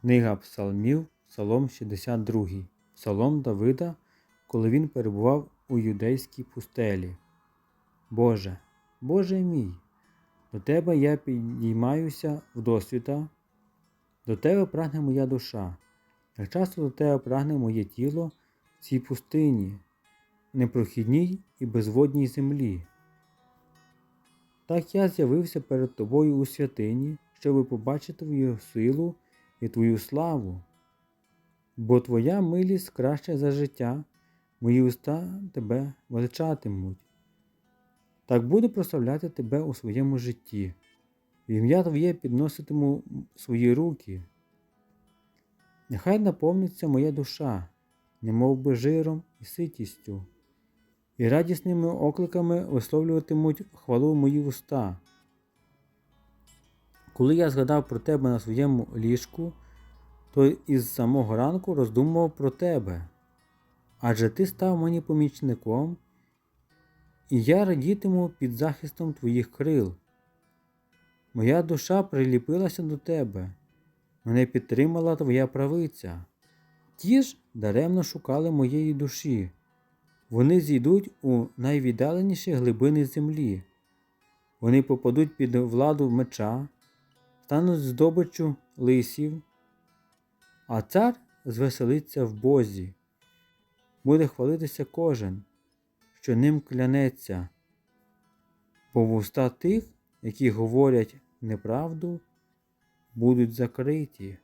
Книга Псалмів, Псалом 62, Псалом Давида, коли він перебував у юдейській пустелі. Боже, Боже мій, до Тебе я підіймаюся в досвіта, до Тебе прагне моя душа, як часто до Тебе прагне моє тіло в цій пустині, непрохідній і безводній землі. Так я з'явився перед тобою у святині, щоби побачити твою силу і твою славу. Бо твоя милість краща за життя, мої уста тебе величатимуть. Так буду прославляти тебе у своєму житті, в ім'я Твоє підноситиму свої руки. Нехай наповниться моя душа, немов би жиром і ситістю, і радісними окликами висловлюватимуть хвалу мої уста. Коли я згадав про тебе на своєму ліжку, то із самого ранку роздумував про тебе, адже ти став мені помічником, і я радітиму під захистом твоїх крил. Моя душа приліпилася до тебе, мене підтримала твоя правиця. Ті ж даремно шукали моєї душі, вони зійдуть у найвіддаленіші глибини землі, вони попадуть під владу меча, стануть здобичу лисів, а цар звеселиться в Бозі, буде хвалитися кожен, що ним клянеться, бо вуста тих, які говорять неправду, будуть закриті.